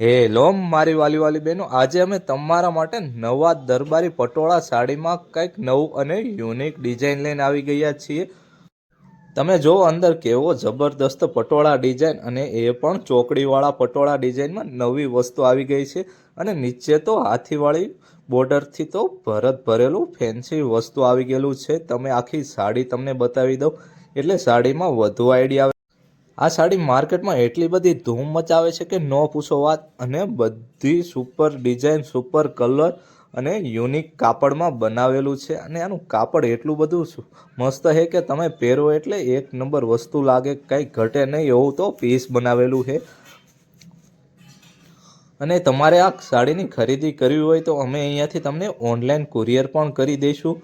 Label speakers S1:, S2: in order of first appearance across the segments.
S1: Hello મારી વાલી વાલી બહેનો, આજે અમે તમારા માટે નવા દરબારી પટોળા સાડીમાં કંઈક નવું અને યુનિક ડિઝાઇન લઈને આવી ગયા છીએ. તમે જો અંદર કેવો જબરદસ્ત પટોળા ડિઝાઇન અને એ પણ ચોકડીવાળા પટોળા ડિઝાઇનમાં નવી વસ્તુ આવી ગઈ છે અને નીચે તો હાથીવાળી બોર્ડરથી તો ભરત ભરેલું ફેન્સી વસ્તુ આવી ગયેલું છે. તમે આખી સાડી તમને બતાવી દઉં. એટલે સાડીમાં વધુ આઈડિયા આ સાડી માર્કેટમાં એટલી બધી ધૂમ મચાવે છે કે ન પૂછો વાત. અને બધી સુપર ડિઝાઇન, સુપર કલર અને યુનિક કાપડમાં બનાવેલું છે. અને આનું કાપડ એટલું બધું મસ્ત છે કે તમે પહેરો એટલે એક નંબર વસ્તુ લાગે, કંઈ ઘટે નહીં એવું તો પીસ બનાવેલું છે અને તમારે આ સાડીની ખરીદી કરવી હોય તો અમે અહીંયાથી તમને ઓનલાઈન કુરિયર પણ કરી દઈશું.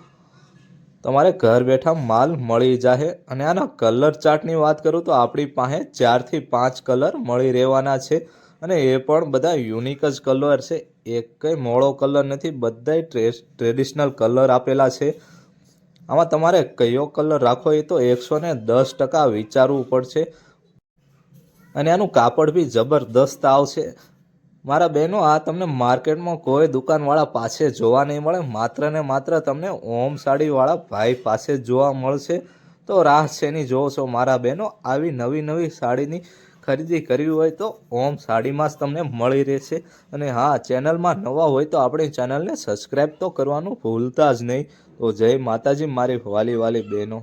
S1: તમારે ઘર બેઠા માલ મળી જાહે અને આના કલર ચાર્ટની વાત કરું તો આપણી પાસે ચારથી પાંચ કલર મળી રહેવાના છે અને એ પણ બધા યુનિક જ કલર છે. એક કંઈ મોળો કલર નથી, બધાય ટ્રેડિશનલ કલર આપેલા છે. આમાં તમારે કયો કલર રાખવો એ તો એકસો ને દસ ટકા વિચારવું પડશે. અને આનું કાપડ બી જબરદસ્ત આવશે. મારા બહેનો, આ તમને માર્કેટમાં કોઈ દુકાનવાળા પાસે જોવા નહીં મળે. માત્ર ને માત્ર તમને ઓમ સાડીવાળા ભાઈ પાસે જોવા મળશે. તો રાહ શેની જોવો છો મારા બહેનો, આવી નવી નવી સાડીની ખરીદી કરવી હોય તો ઓમ સાડીમાં જ તમને મળી રહેશે. અને હા, ચેનલમાં નવા હોય તો આપણી ચેનલને સબસ્ક્રાઈબ તો કરવાનું ભૂલતા જ નહીં. તો જય માતાજી, મારી વાલી વાલી બહેનો.